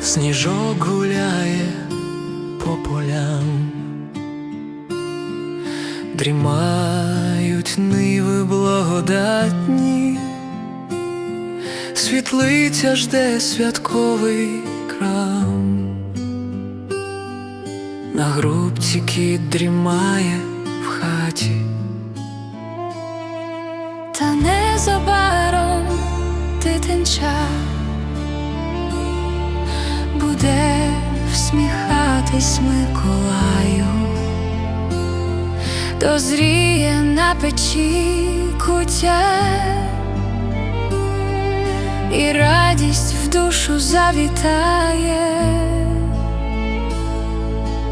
сніжок гуляє по полям, дрімають ниви благодатні, світлиця жде святковий крам, на грубці кіт дрімає в хаті. Та незабаром дитинча буде всміхатись Миколаю, дозріє на печі куття, і радість в душу завітає.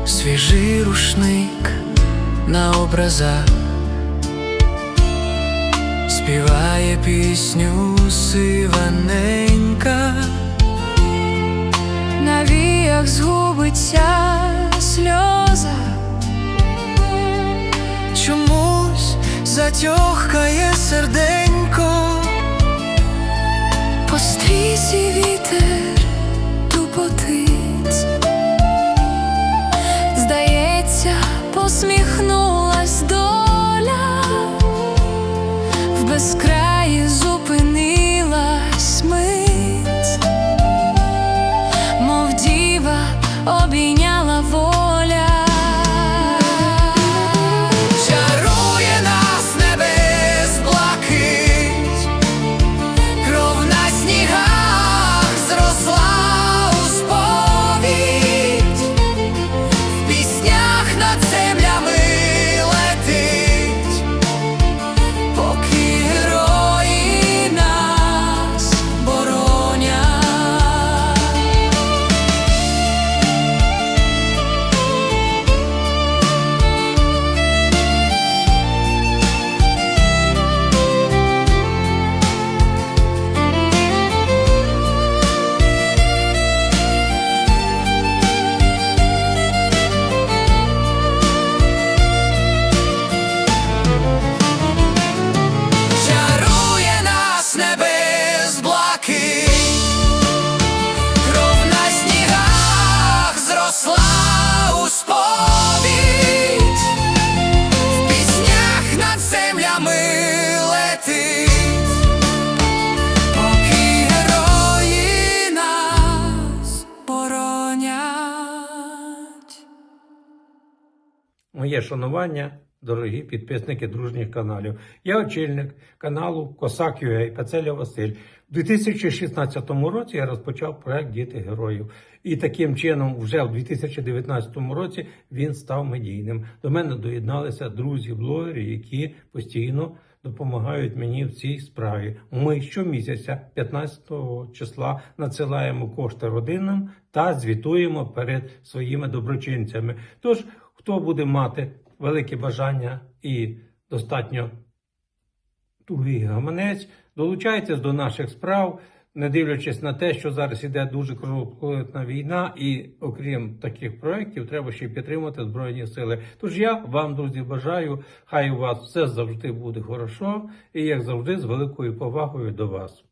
Свіжий рушник на образах. Співає пісню сиваненька, віях згубиться сльоза. чомусь затьохкає серденько, Моє шанування, дорогі підписники дружніх каналів. Я очільник каналу Косак UA Пацеля Василь. У 2016 році я розпочав проект Діти героїв. І таким чином, вже в 2019 році він став медійним. До мене доєдналися друзі-блогери, які постійно допомагають мені в цій справі. Ми щомісяця, 15 числа, надсилаємо кошти родинам та звітуємо перед своїми доброчинцями. Тож, хто буде мати велике бажання і достатньо тугий гаманець, долучайтесь до наших справ, не дивлячись на те, що зараз іде дуже кровопролитна війна, і окрім таких проєктів, треба ще й підтримати Збройні Сили. Тож я вам, друзі, бажаю, хай у вас все завжди буде хорошо, і як завжди, з великою повагою до вас.